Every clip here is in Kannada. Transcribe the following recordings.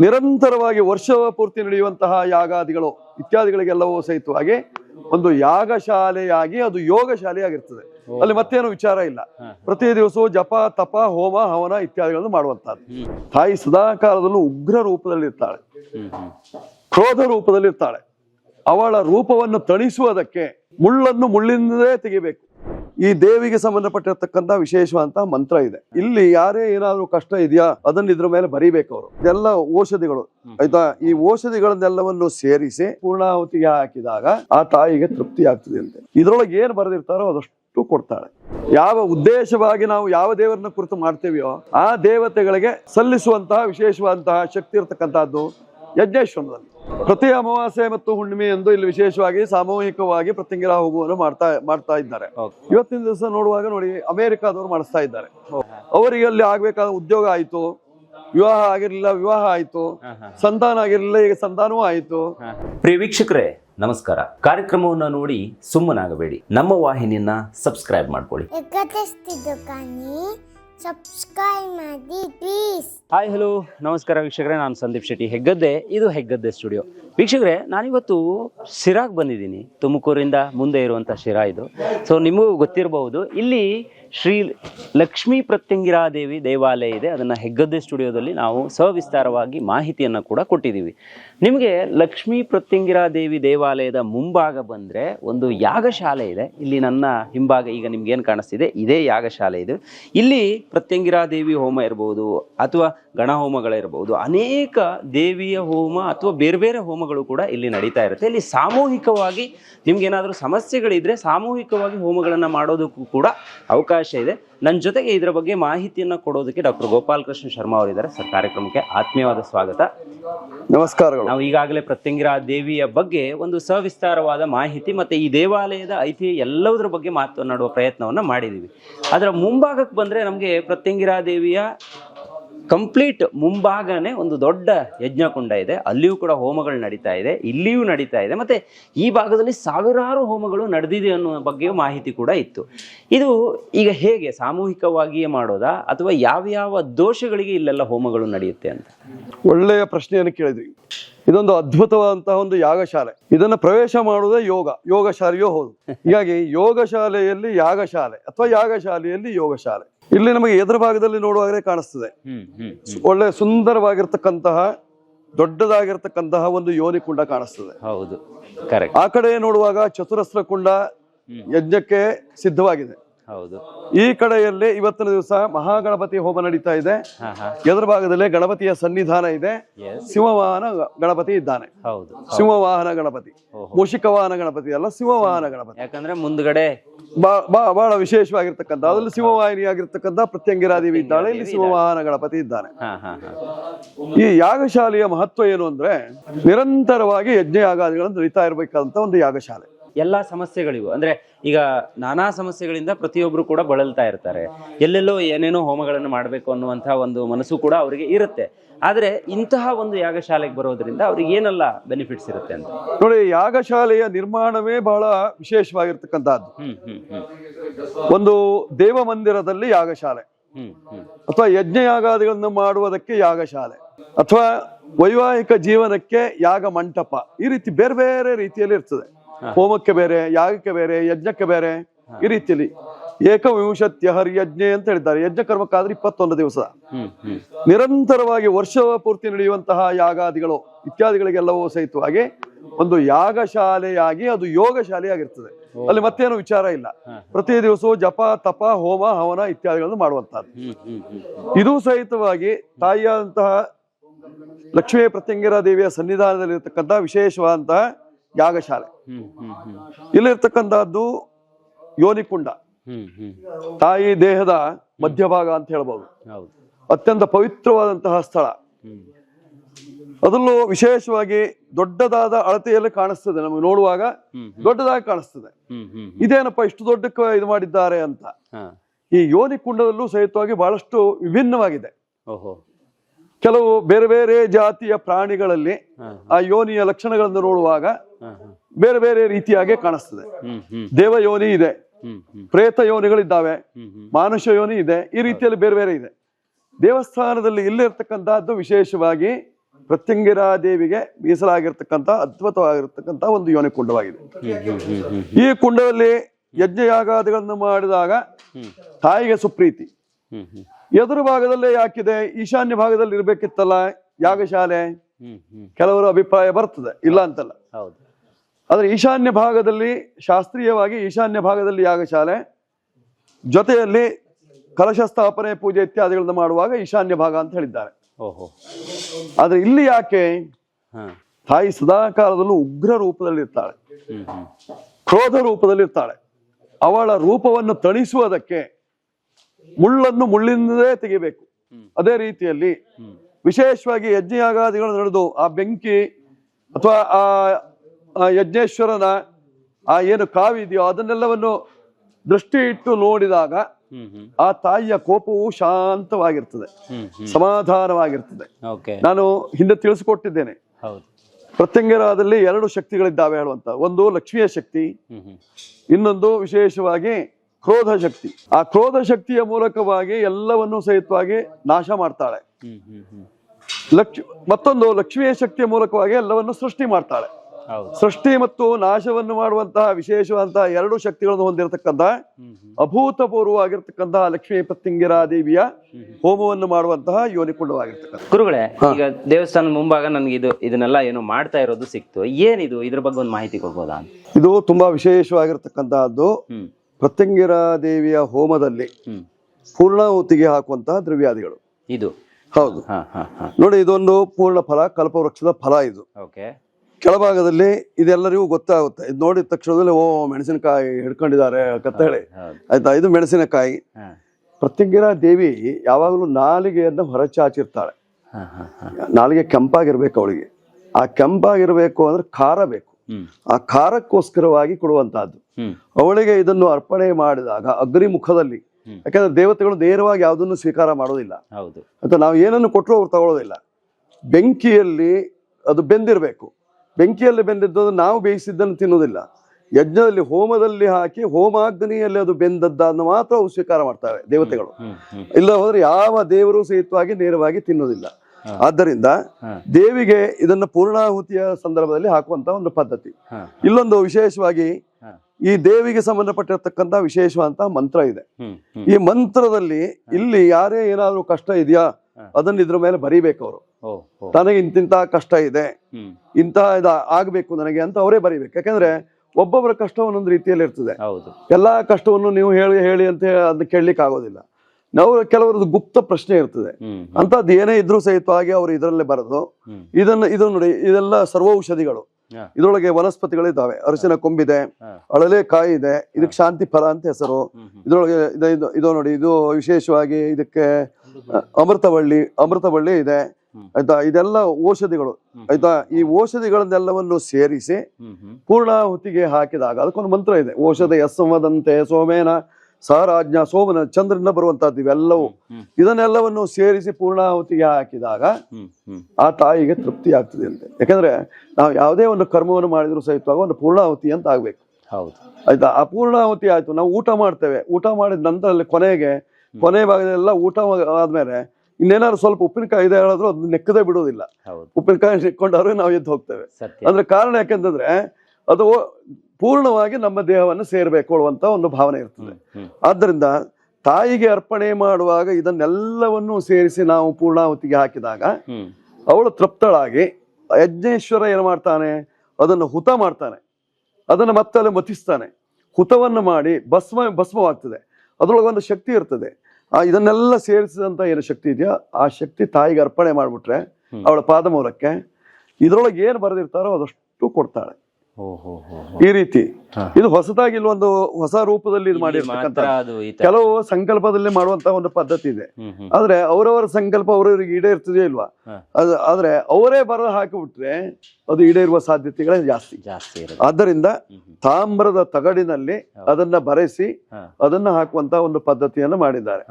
ನಿರಂತರವಾಗಿ ವರ್ಷ ಪೂರ್ತಿ ನಡೆಯುವಂತಹ ಯಾಗಾದಿಗಳು ಇತ್ಯಾದಿಗಳಿಗೆಲ್ಲವೂ ಸಹಿತವಾಗಿ ಒಂದು ಯಾಗ ಶಾಲೆಯಾಗಿ ಅದು ಯೋಗ ಶಾಲೆಯಾಗಿರ್ತದೆ ಅಲ್ಲಿ ಮತ್ತೇನು ವಿಚಾರ ಇಲ್ಲ. ಪ್ರತಿ ದಿವಸವೂ ಜಪ, ತಪ, ಹೋಮ, ಹವನ ಇತ್ಯಾದಿಗಳನ್ನು ಮಾಡುವಂತಹದ್ದು ತಾಯಿ ಸದಾಕಾಲದಲ್ಲೂ ಉಗ್ರ ರೂಪದಲ್ಲಿ ಇರ್ತಾಳೆ ಕ್ರೋಧ ರೂಪದಲ್ಲಿರ್ತಾಳೆ. ಅವಳ ರೂಪವನ್ನು ತಣಿಸುವುದಕ್ಕೆ ಮುಳ್ಳನ್ನು ಮುಳ್ಳಿಂದಲೇ ತೆಗಿಬೇಕು. ಈ ದೇವಿಗೆ ಸಂಬಂಧಪಟ್ಟಿರತಕ್ಕಂತ ವಿಶೇಷವಂತ ಮಂತ್ರ ಇದೆ. ಇಲ್ಲಿ ಯಾರೇ ಏನಾದ್ರೂ ಕಷ್ಟ ಇದೆಯಾ ಅದನ್ನ ಇದ್ರ ಮೇಲೆ ಬರಿಬೇಕು ಅವರು. ಎಲ್ಲ ಔಷಧಿಗಳು ಆಯ್ತಾ? ಈ ಔಷಧಿಗಳನ್ನೆಲ್ಲವನ್ನು ಸೇರಿಸಿ ಪೂರ್ಣಾವತಿಗೆ ಹಾಕಿದಾಗ ಆ ತಾಯಿಗೆ ತೃಪ್ತಿ ಆಗ್ತದೆ ಅಂತೆ. ಇದ್ರೊಳಗೆ ಏನ್ ಬರೆದಿರ್ತಾರೋ ಅದಷ್ಟು ಕೊಡ್ತಾಳೆ. ಯಾವ ಉದ್ದೇಶವಾಗಿ ನಾವು ಯಾವ ದೇವರನ್ನ ಕುರಿತು ಮಾಡ್ತೇವೆಯೋ ಆ ದೇವತೆಗಳಿಗೆ ಸಲ್ಲಿಸುವಂತಹ ವಿಶೇಷವಾದಂತಹ ಶಕ್ತಿ ಇರತಕ್ಕಂತಹದ್ದು ಯಜ್ಞೇಶ್ವರದಲ್ಲಿ ಪ್ರತಿ ಅಮಾವಾಸ್ಯೆ ಮತ್ತು ಹುಣ್ಣಿಮೆ ಎಂದು ಇಲ್ಲಿ ವಿಶೇಷವಾಗಿ ಸಾಮೂಹಿಕವಾಗಿ ಪ್ರತಿಂಗಿರ ಹೋಗುವನ್ನು ಮಾಡ್ತಾ ಮಾಡ್ತಾ ಇದ್ದಾರೆ. ಇವತ್ತಿನ ದಿವಸ ನೋಡುವಾಗ ನೋಡಿ ಅಮೆರಿಕಾದವರು ಮಾಡಿಸ್ತಾ ಇದ್ದಾರೆ. ಅವರಿಗೆ ಅಲ್ಲಿ ಆಗ್ಬೇಕಾದ ಉದ್ಯೋಗ ಆಯ್ತು ವಿವಾಹ ಆಗಿರ್ಲಿಲ್ಲ ವಿವಾಹ ಆಯ್ತು ಸಂತಾನ ಆಗಿರ್ಲಿಲ್ಲ ಈಗ ಸಂತಾನವೂ ಆಯ್ತು. ಪ್ರಿಯ ವೀಕ್ಷಕರೇ ನಮಸ್ಕಾರ. ಕಾರ್ಯಕ್ರಮವನ್ನು ನೋಡಿ ಸುಮ್ಮನಾಗಬೇಡಿ. ನಮ್ಮ ವಾಹಿನಿಯನ್ನ ಸಬ್ಸ್ಕ್ರೈಬ್ ಮಾಡ್ಕೊಳ್ಳಿ. ಸಬ್ಸ್ಕ್ರೈಬ್ ಮಾಡಿ ಪ್ಲೀಸ್ ಹಾಯ್ ಹಲೋ ನಮಸ್ಕಾರ ವೀಕ್ಷಕರೇ ನಾನು ಸಂದೀಪ್ ಶೆಟ್ಟಿ. ಹೆಗ್ಗದ್ದೆ ಇದು ಹೆಗ್ಗದ್ದೆ ಸ್ಟುಡಿಯೋ ವೀಕ್ಷಕರೇ, ನಾನಿವತ್ತು ಶಿರಾಗ್ ಬಂದಿದ್ದೀನಿ. ತುಮಕೂರಿಂದ ಮುಂದೆ ಇರುವಂಥ ಶಿರಾ ಇದು. ಸೊ ನಿಮಗೂ ಗೊತ್ತಿರಬಹುದು, ಇಲ್ಲಿ ಶ್ರೀ ಲಕ್ಷ್ಮೀ ಪ್ರತ್ಯಂಗಿರಾದೇವಿ ದೇವಾಲಯ ಇದೆ. ಅದನ್ನು ಹೆಗ್ಗದ್ದೆ ಸ್ಟುಡಿಯೋದಲ್ಲಿ ನಾವು ಸವಿಸ್ತಾರವಾಗಿ ಮಾಹಿತಿಯನ್ನು ಕೂಡ ಕೊಟ್ಟಿದ್ದೀವಿ. ನಿಮಗೆ ಲಕ್ಷ್ಮೀ ಪ್ರತ್ಯಂಗಿರಾದೇವಿ ದೇವಾಲಯದ ಮುಂಭಾಗ ಬಂದರೆ ಒಂದು ಯಾಗಶಾಲೆ ಇದೆ. ಇಲ್ಲಿ ನನ್ನ ಹಿಂಭಾಗ ಈಗ ನಿಮ್ಗೇನು ಕಾಣಿಸ್ತಿದೆ? ಇದೇ ಯಾಗಶಾಲೆ ಇದು. ಇಲ್ಲಿ ಪ್ರತ್ಯಂಗಿರಾದೇವಿ ಹೋಮ ಇರ್ಬೋದು, ಅಥವಾ ಗಣಹೋಮಗಳಿರ್ಬೋದು ಅನೇಕ ದೇವಿಯ ಹೋಮ ಅಥವಾ ಬೇರೆ ಬೇರೆ ಹೋಮಗಳು ಕೂಡ ಇಲ್ಲಿ ನಡೀತಾ ಇರುತ್ತೆ. ಇಲ್ಲಿ ಸಾಮೂಹಿಕವಾಗಿ ನಿಮ್ಗೇನಾದರೂ ಸಮಸ್ಯೆಗಳಿದ್ರೆ ಸಾಮೂಹಿಕವಾಗಿ ಹೋಮಗಳನ್ನು ಮಾಡೋದಕ್ಕೂ ಕೂಡ ಅವಕಾಶ ಇದೆ. ನನ್ನ ಜೊತೆಗೆ ಇದರ ಬಗ್ಗೆ ಮಾಹಿತಿಯನ್ನು ಕೊಡೋದಕ್ಕೆ ಡಾಕ್ಟರ್ ಗೋಪಾಲಕೃಷ್ಣ ಶರ್ಮಾ ಅವರಿದ್ದಾರೆ. ಸರ್ ಕಾರ್ಯಕ್ರಮಕ್ಕೆ ಆತ್ಮೀಯವಾದ ಸ್ವಾಗತ. ನಮಸ್ಕಾರಗಳು. ನಾವು ಈಗಾಗಲೇ ಪ್ರತ್ಯಂಗಿರಾ ದೇವಿಯ ಬಗ್ಗೆ ಒಂದು ಸವಿಸ್ತಾರವಾದ ಮಾಹಿತಿ ಮತ್ತೆ ಈ ದೇವಾಲಯದ ಐತಿಹ್ಯ ಎಲ್ಲದರ ಬಗ್ಗೆ ಮಾತನಾಡುವ ಪ್ರಯತ್ನವನ್ನ ಮಾಡಿದ್ದೀವಿ ಅದರ ಮುಂಭಾಗಕ್ಕೆ ಬಂದರೆ ನಮಗೆ ಪ್ರತ್ಯಂಗಿರಾ ದೇವಿಯ ಕಂಪ್ಲೀಟ್ ಮುಂಭಾಗನೇ ಒಂದು ದೊಡ್ಡ ಯಜ್ಞಕುಂಡ ಇದೆ. ಅಲ್ಲಿಯೂ ಕೂಡ ಹೋಮಗಳು ನಡೀತಾ ಇದೆ. ಇಲ್ಲಿಯೂ ನಡೀತಾ ಇದೆ. ಮತ್ತೆ ಈ ಭಾಗದಲ್ಲಿ ಸಾವಿರಾರು ಹೋಮಗಳು ನಡೆದಿದೆ ಅನ್ನೋ ಬಗ್ಗೆಯೂ ಮಾಹಿತಿ ಕೂಡ ಇತ್ತು. ಇದು ಈಗ ಹೇಗೆ ಸಾಮೂಹಿಕವಾಗಿಯೇ ಮಾಡೋದಾ? ಅಥವಾ ಯಾವ್ಯಾವ ದೋಷಗಳಿಗೆ ಇಲ್ಲೆಲ್ಲ ಹೋಮಗಳು ನಡೆಯುತ್ತೆ ಅಂತ? ಒಳ್ಳೆಯ ಪ್ರಶ್ನೆಯನ್ನು ಕೇಳಿದ್ವಿ ಇದೊಂದು ಅದ್ಭುತವಾದಂತಹ ಒಂದು ಯಾಗಶಾಲೆ. ಇದನ್ನ ಪ್ರವೇಶ ಮಾಡುವುದೇ ಯೋಗ. ಯೋಗಶಾಲೆಯೋ ಹೌದು. ಹೀಗಾಗಿ ಯೋಗ ಶಾಲೆಯಲ್ಲಿ ಯಾಗಶಾಲೆ ಅಥವಾ ಯಾಗಶಾಲೆಯಲ್ಲಿ ಯೋಗಶಾಲೆ. ಇಲ್ಲಿ ನಮಗೆ ಎದುರು ಭಾಗದಲ್ಲಿ ನೋಡುವಾಗಲೇ ಕಾಣಿಸ್ತದೆ. ಒಳ್ಳೆ ಸುಂದರವಾಗಿರ್ತಕ್ಕಂತಹ ದೊಡ್ಡದಾಗಿರ್ತಕ್ಕಂತಹ ಒಂದು ಯೋನಿ ಕುಂಡ ಕಾಣಿಸ್ತದೆ. ಹೌದು ಕರೆಕ್ಟ್ ಆ ಕಡೆ ನೋಡುವಾಗ ಚತುರಸ್ರ ಕುಂಡ ಯಜ್ಞಕ್ಕೆ ಸಿದ್ಧವಾಗಿದೆ. ಹೌದು. ಈ ಕಡೆಯಲ್ಲಿ ಇವತ್ತಿನ ದಿವಸ ಮಹಾಗಣಪತಿ ಹೋಮ ನಡೀತಾ ಇದೆ. ಎದುರು ಭಾಗದಲ್ಲಿ ಗಣಪತಿಯ ಸನ್ನಿಧಾನ ಇದೆ. ಸಿಂಹವಾಹನ ಗಣಪತಿ ಇದ್ದಾನೆ. ಹೌದು ಸಿಂಹವಾಹನ ಗಣಪತಿ. ಮೂಷಿಕ ವಾಹನ ಗಣಪತಿ ಅಲ್ಲ ಸಿಂಹವಾಹನ ಗಣಪತಿ. ಯಾಕಂದ್ರೆ ಮುಂದ್ಗಡೆ ಬಾ- ಬಾ- ಬಹಳ ವಿಶೇಷವಾಗಿರ್ತಕ್ಕಂಥ ಅದ್ರಲ್ಲಿ ಸಿಂಹವಾಹಿನಿ ಆಗಿರ್ತಕ್ಕಂಥ ಪ್ರತ್ಯಂಗಿರಾದೇವಿ ಇದ್ದಾಳೆ ಇಲ್ಲಿ ಸಿಂಹವಾಹನ ಗಣಪತಿ ಇದ್ದಾನೆ. ಈ ಯಾಗಶಾಲೆಯ ಮಹತ್ವ ಏನು ಅಂದ್ರೆ ನಿರಂತರವಾಗಿ ಯಜ್ಞ ಯಾಗಾದಿಗಳನ್ನು ನಡೀತಾ ಇರಬೇಕಾದಂತ ಒಂದು ಯಾಗಶಾಲೆ. ಎಲ್ಲಾ ಸಮಸ್ಯೆಗಳಿವು. ಅಂದ್ರೆ ಈಗ ನಾನಾ ಸಮಸ್ಯೆಗಳಿಂದ ಪ್ರತಿಯೊಬ್ರು ಕೂಡ ಬಳಲ್ತಾ ಇರ್ತಾರೆ. ಎಲ್ಲೆಲ್ಲೋ ಏನೇನೋ ಹೋಮಗಳನ್ನು ಮಾಡಬೇಕು ಅನ್ನುವಂತಹ ಒಂದು ಮನಸ್ಸು ಕೂಡ ಅವರಿಗೆ ಇರುತ್ತೆ. ಆದ್ರೆ ಇಂತಹ ಒಂದು ಯಾಗಶಾಲೆಗೆ ಬರೋದ್ರಿಂದ ಅವ್ರಿಗೆ ಏನೆಲ್ಲ ಬೆನಿಫಿಟ್ಸ್ ಇರುತ್ತೆ ಅಂತ? ನೋಡಿ ಯಾಗಶಾಲೆಯ ನಿರ್ಮಾಣವೇ ಬಹಳ ಹ್ಮ್ ಒಂದು ದೇವ ಮಂದಿರದಲ್ಲಿ ಯಾಗಶಾಲೆ. ಹ್ಮ್ ಹ್ಮ್. ಅಥವಾ ಯಜ್ಞ ಯಾಗಾದಿಗಳನ್ನು ಮಾಡುವುದಕ್ಕೆ ಯಾಗಶಾಲೆ. ಅಥವಾ ವೈವಾಹಿಕ ಜೀವನಕ್ಕೆ ಯಾಗ ಮಂಟಪ. ಈ ರೀತಿ ಬೇರೆ ಬೇರೆ ರೀತಿಯಲ್ಲಿ ಇರ್ತದೆ. ಹೋಮಕ್ಕೆ ಬೇರೆ ಯಾಗಕ್ಕೆ ಬೇರೆ ಯಜ್ಞಕ್ಕೆ ಬೇರೆ ಈ ರೀತಿಯಲ್ಲಿ ಏಕವಿಂಶತ್ಯ ಹರಿ ಯಜ್ಞ ಅಂತ ಹೇಳಿದ್ದಾರೆ. ಯಜ್ಞ ಕರ್ಮಕ್ಕಾದ್ರೆ ಇಪ್ಪತ್ತೊಂದು ದಿವಸ. ನಿರಂತರವಾಗಿ ವರ್ಷ ಪೂರ್ತಿ ನಡೆಯುವಂತಹ ಯಾಗಾದಿಗಳು ಇತ್ಯಾದಿಗಳಿಗೆಲ್ಲವೂ ಸಹಿತವಾಗಿ ಒಂದು ಯಾಗ ಶಾಲೆಯಾಗಿ ಅದು ಯೋಗ ಶಾಲೆಯಾಗಿರ್ತದೆ ಅಲ್ಲಿ ಮತ್ತೇನು ವಿಚಾರ ಇಲ್ಲ. ಪ್ರತಿ ದಿವಸವೂ ಜಪ ತಪ ಹೋಮ ಹವನ ಇತ್ಯಾದಿಗಳನ್ನು ಮಾಡುವಂತಹದ್ದು ಇದು ಸಹಿತವಾಗಿ ತಾಯಿಯಾದಂತಹ ಲಕ್ಷ್ಮೀ ಪ್ರತ್ಯಂಗಿರ ದೇವಿಯ ಸನ್ನಿಧಾನದಲ್ಲಿರತಕ್ಕಂತಹ ವಿಶೇಷವಾದಂತಹ ಯಾಗಶಾಲೆ. ಇಲ್ಲಿರ್ತಕ್ಕಂಥದ್ದು ಯೋನಿಕುಂಡ. ತಾಯಿ ದೇಹದ ಮಧ್ಯಭಾಗ ಅಂತ ಹೇಳ್ಬೋದು. ಅತ್ಯಂತ ಪವಿತ್ರವಾದಂತಹ ಸ್ಥಳ. ಅದರಲ್ಲೂ ವಿಶೇಷವಾಗಿ ದೊಡ್ಡದಾದ ಅಳತೆಯಲ್ಲಿ ಕಾಣಿಸ್ತದೆ. ನಮಗೆ ನೋಡುವಾಗ ದೊಡ್ಡದಾಗಿ ಕಾಣಿಸ್ತದೆ. ಇದೇನಪ್ಪ ಇಷ್ಟು ದೊಡ್ಡ ಇದು ಮಾಡಿದ್ದಾರೆ ಅಂತ. ಈ ಯೋನಿ ಕುಂಡದಲ್ಲೂ ಸಹಿತವಾಗಿ ಬಹಳಷ್ಟು ವಿಭಿನ್ನವಾಗಿದೆ. ಓಹೋ. ಕೆಲವು ಬೇರೆ ಬೇರೆ ಜಾತಿಯ ಪ್ರಾಣಿಗಳಲ್ಲಿ ಆ ಯೋನಿಯ ಲಕ್ಷಣಗಳನ್ನು ನೋಡುವಾಗ ಬೇರೆ ಬೇರೆ ರೀತಿಯಾಗಿ ಕಾಣಿಸ್ತದೆ. ದೇವ ಯೋನಿ ಇದೆ. ಪ್ರೇತ ಯೋನಿಗಳಿದ್ದಾವೆ. ಮಾನುಷ ಯೋನಿ ಇದೆ. ಈ ರೀತಿಯಲ್ಲಿ ಬೇರೆ ಬೇರೆ ಇದೆ. ದೇವಸ್ಥಾನದಲ್ಲಿ ಇಲ್ಲಿರ್ತಕ್ಕಂತಹದ್ದು ವಿಶೇಷವಾಗಿ ಪ್ರತ್ಯಂಗಿರಾ ದೇವಿಗೆ ಮೀಸಲಾಗಿರ್ತಕ್ಕಂಥ ಅದ್ಭುತವಾಗಿರ್ತಕ್ಕಂಥ ಒಂದು ಯೋನಿ ಕುಂಡವಾಗಿದೆ. ಈ ಕುಂಡದಲ್ಲಿ ಯಜ್ಞಯಾಗಾದಿಗಳನ್ನು ಮಾಡಿದಾಗ ತಾಯಿಗೆ ಸುಪ್ರೀತಿ. ಎದುರು ಭಾಗದಲ್ಲೇ ಯಾಕಿದೆ? ಈಶಾನ್ಯ ಭಾಗದಲ್ಲಿ ಇರ್ಬೇಕಿತ್ತಲ್ಲ ಯಾಗಶಾಲೆ ಕೆಲವರ ಅಭಿಪ್ರಾಯ ಬರ್ತದೆ. ಇಲ್ಲ ಅಂತಲ್ಲ. ಹೌದು. ಆದ್ರೆ ಈಶಾನ್ಯ ಭಾಗದಲ್ಲಿ ಶಾಸ್ತ್ರೀಯವಾಗಿ ಈಶಾನ್ಯ ಭಾಗದಲ್ಲಿ ಯಾಗಶಾಲೆ ಜೊತೆಯಲ್ಲಿ ಕಲಶ ಸ್ಥಾಪನೆ ಪೂಜೆ ಇತ್ಯಾದಿಗಳನ್ನು ಮಾಡುವಾಗ ಈಶಾನ್ಯ ಭಾಗ ಅಂತ ಹೇಳಿದ್ದಾರೆ. ಓಹೋ. ಆದ್ರೆ ಇಲ್ಲಿ ಯಾಕೆ? ತಾಯಿ ಸದಾ ಕಾಲದಲ್ಲೂ ಉಗ್ರ ರೂಪದಲ್ಲಿ ಇರ್ತಾಳೆ. ಕ್ರೋಧ ರೂಪದಲ್ಲಿ ಇರ್ತಾಳೆ. ಅವಳ ರೂಪವನ್ನು ತಣಿಸುವುದಕ್ಕೆ ಮುಳ್ಳನ್ನು ಮುಳ್ಳಿಂದಲೇ ತೆಗಿಬೇಕು. ಅದೇ ರೀತಿಯಲ್ಲಿ ವಿಶೇಷವಾಗಿ ಯಜ್ಞಯಾಗಾದಿಗಳು ನಡೆದು ಆ ಬೆಂಕಿ ಅಥವಾ ಆ ಯಜ್ಞೇಶ್ವರನ ಆ ಏನು ಕಾವಿದೆಯೋ ಅದನ್ನೆಲ್ಲವನ್ನು ದೃಷ್ಟಿ ಇಟ್ಟು ನೋಡಿದಾಗ ಆ ತಾಯಿಯ ಕೋಪವು ಶಾಂತವಾಗಿರ್ತದೆ ಸಮಾಧಾನವಾಗಿರ್ತದೆ. ನಾನು ಹಿಂದೆ ತಿಳಿಸಿಕೊಟ್ಟಿದ್ದೇನೆ. ಪ್ರತ್ಯಂಗರಾದಲ್ಲಿ ಎರಡು ಶಕ್ತಿಗಳಿದ್ದಾವೆ ಹೇಳುವಂತ. ಒಂದು ಲಕ್ಷ್ಮಿಯ ಶಕ್ತಿ ಇನ್ನೊಂದು ವಿಶೇಷವಾಗಿ ಕ್ರೋಧ ಶಕ್ತಿ. ಆ ಕ್ರೋಧ ಶಕ್ತಿಯ ಮೂಲಕವಾಗಿ ಎಲ್ಲವನ್ನು ಸಹಿತವಾಗಿ ನಾಶ ಮಾಡ್ತಾಳೆ. ಲಕ್ಷ್ಮಿ ಮತ್ತೊಂದು ಲಕ್ಷ್ಮಿಯ ಶಕ್ತಿಯ ಮೂಲಕವಾಗಿ ಎಲ್ಲವನ್ನು ಸೃಷ್ಟಿ ಮಾಡ್ತಾಳೆ. ಸೃಷ್ಟಿ ಮತ್ತು ನಾಶವನ್ನು ಮಾಡುವಂತಹ ವಿಶೇಷವಾದಂತಹ ಎರಡು ಶಕ್ತಿಗಳನ್ನು ಹೊಂದಿರತಕ್ಕಂಥ ಅಭೂತಪೂರ್ವವಾಗಿರ್ತಕ್ಕಂತಹ ಲಕ್ಷ್ಮೀ ಪ್ರತ್ಯಂಗಿರಾ ದೇವಿಯ ಹೋಮವನ್ನು ಮಾಡುವಂತಹ ಯೋನಿಕುಂಡವಾಗಿರ್ತಕ್ಕಂಥ. ಗುರುಗಳೇ ಈಗ ದೇವಸ್ಥಾನದ ಮುಂಭಾಗ ನನ್ಗೆ ಇದು ಇದನ್ನೆಲ್ಲ ಏನು ಮಾಡ್ತಾ ಇರೋದು ಸಿಕ್ತು. ಏನಿದು? ಇದ್ರ ಬಗ್ಗೆ ಒಂದು ಮಾಹಿತಿ ಕೊಡ್ಬೋದಾ? ಇದು ತುಂಬಾ ವಿಶೇಷವಾಗಿರ್ತಕ್ಕಂತಹದ್ದು ಪ್ರತ್ಯಂಗಿರ ದೇವಿಯ ಹೋಮದಲ್ಲಿ ಪೂರ್ಣ ಪೂರ್ಣಾಹುತಿಗೆ ಹಾಕುವಂತಹ ದ್ರವ್ಯಾದಿಗಳು. ಇದು? ಹೌದು. ಹಾ ಹಾ ಹಾ. ನೋಡಿ ಇದೊಂದು ಪೂರ್ಣ ಫಲ ಕಲ್ಪವೃಕ್ಷದ ಫಲ ಇದು. ಓಕೆ. ಕೆಳಭಾಗದಲ್ಲಿ ಇದೆಲ್ಲರಿಗೂ ಗೊತ್ತಾಗುತ್ತೆ. ಇದು ನೋಡಿದ ತಕ್ಷಣದಲ್ಲಿ ಓ ಮೆಣಸಿನಕಾಯಿ ಹಿಡ್ಕೊಂಡಿದ್ದಾರೆ ಕತ್ತಳೆ. ಹೇಳಿ ಆಯ್ತಾ? ಇದು ಮೆಣಸಿನಕಾಯಿ. ಪ್ರತ್ಯಂಗಿರ ದೇವಿ ಯಾವಾಗಲೂ ನಾಲಿಗೆಯನ್ನು ಹೊರಚಾಚಿರ್ತಾಳೆ. ನಾಲಿಗೆ ಕೆಂಪಾಗಿರ್ಬೇಕು ಅವಳಿಗೆ. ಆ ಕೆಂಪಾಗಿರ್ಬೇಕು ಅಂದ್ರೆ ಖಾರ ಬೇಕು. ಆ ಖಾರಕ್ಕೋಸ್ಕರವಾಗಿ ಕೊಡುವಂತಹದ್ದು. ಅವಳಿಗೆ ಇದನ್ನು ಅರ್ಪಣೆ ಮಾಡಿದಾಗ ಅಗ್ರಿ ಮುಖದಲ್ಲಿ ಯಾಕಂದ್ರೆ ದೇವತೆಗಳು ನೇರವಾಗಿ ಯಾವುದನ್ನು ಸ್ವೀಕಾರ ಮಾಡೋದಿಲ್ಲ. ಹೌದು. ಅಥವಾ ನಾವು ಏನನ್ನು ಕೊಟ್ಟರು ಅವ್ರು ತಗೊಳ್ಳೋದಿಲ್ಲ ಬೆಂಕಿಯಲ್ಲಿ ಅದು ಬೆಂದಿರಬೇಕು. ಬೆಂಕಿಯಲ್ಲಿ ಬೆಂದಿದ್ದು ನಾವು ಬೇಯಿಸಿದ್ದನ್ನು ತಿನ್ನೋದಿಲ್ಲ ಯಜ್ಞದಲ್ಲಿ ಹೋಮದಲ್ಲಿ ಹಾಕಿ ಹೋಮಾಗ್ನಿಯಲ್ಲಿ ಅದು ಬೆಂದದ್ದನ್ನು ಮಾತ್ರ ಅವು ಸ್ವೀಕಾರ ಮಾಡ್ತವೆ ದೇವತೆಗಳು. ಇಲ್ಲ ಹೋದ್ರೆ ಯಾವ ದೇವರು ಸಹಿತವಾಗಿ ನೇರವಾಗಿ ತಿನ್ನೋದಿಲ್ಲ ಆದ್ದರಿಂದ ದೇವಿಗೆ ಇದನ್ನ ಪೂರ್ಣಾಹುತಿಯ ಸಂದರ್ಭದಲ್ಲಿ ಹಾಕುವಂತ ಒಂದು ಪದ್ಧತಿ. ಇಲ್ಲೊಂದು ವಿಶೇಷವಾಗಿ ಈ ದೇವಿಗೆ ಸಂಬಂಧಪಟ್ಟಿರತಕ್ಕಂತ ವಿಶೇಷವಾದಂತಹ ಮಂತ್ರ ಇದೆ. ಈ ಮಂತ್ರದಲ್ಲಿ ಇಲ್ಲಿ ಯಾರೇ ಏನಾದ್ರೂ ಕಷ್ಟ ಇದೆಯಾ ಅದನ್ನ ಇದ್ರ ಮೇಲೆ ಬರಿಬೇಕು ಅವರು. ನನಗೆ ಇಂತಿಂತ ಕಷ್ಟ ಇದೆ. ಇಂತಹ ಇದ ಆಗ್ಬೇಕು ನನಗೆ ಅಂತ ಅವರೇ ಬರೀಬೇಕು. ಯಾಕಂದ್ರೆ ಒಬ್ಬೊಬ್ಬರ ಕಷ್ಟ ಒಂದೊಂದು ರೀತಿಯಲ್ಲಿ ಇರ್ತದೆ. ಎಲ್ಲಾ ಕಷ್ಟವನ್ನು ನೀವು ಹೇಳಿ ಹೇಳಿ ಅಂತ ಅದನ್ನ ಕೇಳಲಿಕ್ಕೆ ಆಗೋದಿಲ್ಲ. ನಾವು ಕೆಲವರದ್ದು ಗುಪ್ತ ಪ್ರಶ್ನೆ ಇರ್ತದೆ. ಅಂತದ್ ಅಂತದ್ದು ಏನೇ ಇದ್ರೂ ಸಹಿತವಾಗಿ ಅವರು ಇದರಲ್ಲೇ ಬರೆದು ಇದನ್ನ ಇದು ನೋಡಿ ಇದೆಲ್ಲ ಸರ್ವ ಔಷಧಿಗಳು. ಇದರೊಳಗೆ ವನಸ್ಪತಿಗಳಿದ್ದಾವೆ ಅರಿಶಿನ ಕೊಂಬಿದೆ. ಅಳಲೆ ಕಾಯಿ ಇದೆ ಇದಕ್ಕೆ ಶಾಂತಿ ಫಲ ಅಂತ ಹೆಸರು. ಇದರೊಳಗೆ ಇದು- ನೋಡಿ ಇದು ವಿಶೇಷವಾಗಿ ಇದಕ್ಕೆ ಅಮೃತವಳ್ಳಿ. ಅಮೃತಬಳ್ಳಿ ಇದೆ. ಆಯ್ತಾ? ಇದೆಲ್ಲ ಔಷಧಿಗಳು. ಆಯ್ತಾ? ಈ ಔಷಧಿಗಳನ್ನೆಲ್ಲವನ್ನು ಸೇರಿಸಿ ಪೂರ್ಣ ಹೊತ್ತಿಗೆ ಪೂರ್ಣಾಹುತಿಗೆ ಹಾಕಿದಾಗ ಅದಕ್ಕೊಂದು ಮಂತ್ರ ಇದೆ. ಔಷಧ ಎಸ್ಸಂವದಂತೆ ಸೋಮೇನ ಸಹರಾಜ್ಞ ಸೋಮನ ಚಂದ್ರನ ಬರುವಂತಹದ್ದು ಇವೆಲ್ಲವೂ. ಇದನ್ನೆಲ್ಲವನ್ನು ಸೇರಿಸಿ ಪೂರ್ಣಾಹುತಿಗೆ ಹಾಕಿದಾಗ ಆ ತಾಯಿಗೆ ತೃಪ್ತಿ ಆಗ್ತದೆ ಅಂತೆ. ಯಾಕಂದ್ರೆ ನಾವು ಯಾವುದೇ ಒಂದು ಕರ್ಮವನ್ನು ಮಾಡಿದ್ರು ಸಹಿತವಾಗ ಒಂದು ಪೂರ್ಣಾಹುತಿ ಅಂತ ಆಗ್ಬೇಕು. ಹೌದು. ಆಯ್ತಾ? ಆ ಪೂರ್ಣಾಹುತಿ ಆಯ್ತು. ನಾವು ಊಟ ಮಾಡ್ತೇವೆ. ಊಟ ಮಾಡಿದ ನಂತರ ಕೊನೆಗೆ ಕೊನೆ ಭಾಗದಲ್ಲೆಲ್ಲ ಊಟ ಆದ್ಮೇಲೆ ಇನ್ನೇನಾದ್ರು ಸ್ವಲ್ಪ ಉಪ್ಪಿನಕಾಯಿ ಇದೆ ಹೇಳಿದ್ರು ಅದನ್ನ ನೆಕ್ಕದೇ ಬಿಡೋದಿಲ್ಲ. ಉಪ್ಪಿನಕಾಯಿ ಸಿಕ್ಕೊಂಡವ್ರೆ ನಾವು ಎದ್ದು ಹೋಗ್ತೇವೆ. ಅಂದ್ರೆ ಕಾರಣ ಯಾಕೆಂತಂದ್ರೆ ಅದು ಪೂರ್ಣವಾಗಿ ನಮ್ಮ ದೇಹವನ್ನು ಸೇರ್ಬೇಕು ಅಳುವಂತ ಒಂದು ಭಾವನೆ ಇರ್ತದೆ. ಆದ್ದರಿಂದ ತಾಯಿಗೆ ಅರ್ಪಣೆ ಮಾಡುವಾಗ ಇದನ್ನೆಲ್ಲವನ್ನು ಸೇರಿಸಿ ನಾವು ಪೂರ್ಣಾಹುತಿಗೆ ಹಾಕಿದಾಗ ಅವಳು ತೃಪ್ತಳಾಗಿ ಯಜ್ಞೇಶ್ವರ ಏನು ಮಾಡ್ತಾನೆ? ಅದನ್ನು ಹುತ ಮಾಡ್ತಾನೆ. ಅದನ್ನು ಮತ್ತಲ್ಲಿ ಮತಿಸ್ತಾನೆ. ಹುತವನ್ನು ಮಾಡಿ ಭಸ್ಮ ಭಸ್ಮವಾಗ್ತದೆ. ಅದರೊಳಗೊಂದು ಒಂದು ಶಕ್ತಿ ಇರ್ತದೆ. ಇದನ್ನೆಲ್ಲ ಸೇರಿಸಿದಂತ ಏನು ಶಕ್ತಿ ಇದೆಯೋ ಆ ಶಕ್ತಿ ತಾಯಿಗೆ ಅರ್ಪಣೆ ಮಾಡ್ಬಿಟ್ರೆ. ಅವಳ ಪಾದ ಮೂಲಕ್ಕೆ ಇದ್ರೊಳಗೆ ಏನು ಬರೆದಿರ್ತಾರೋ ಅದಷ್ಟು ಕೊಡ್ತಾಳೆ. ಈ ರೀತಿ. ಇದು ಹೊಸದಾಗಿ ಒಂದು ಹೊಸ ರೂಪದಲ್ಲಿ ಇದು ಮಾಡಿರ್ತಕ್ಕಂಥ ಕೆಲವು ಸಂಕಲ್ಪದಲ್ಲಿ ಮಾಡುವಂತ ಒಂದು ಪದ್ಧತಿ ಇದೆ. ಆದ್ರೆ ಅವರವರ ಸಂಕಲ್ಪ ಅವರವರಿಗೆ ಈಡೇರ್ತದೆ ಇಲ್ವಾ? ಆದ್ರೆ ಅವರೇ ಬರ ಹಾಕಿಬಿಟ್ರೆ ಅದು ಈಡೇರುವ ಸಾಧ್ಯತೆಗಳೇ ಜಾಸ್ತಿ. ಜಾಸ್ತಿ ಆದ್ದರಿಂದ ತಾಮ್ರದ ತಗಡಿನಲ್ಲಿ ಅದನ್ನ ಬರೆಸಿ ಅದನ್ನ ಹಾಕುವಂತ ಒಂದು ಪದ್ಧತಿಯನ್ನು ಮಾಡಿದ್ದಾರೆ.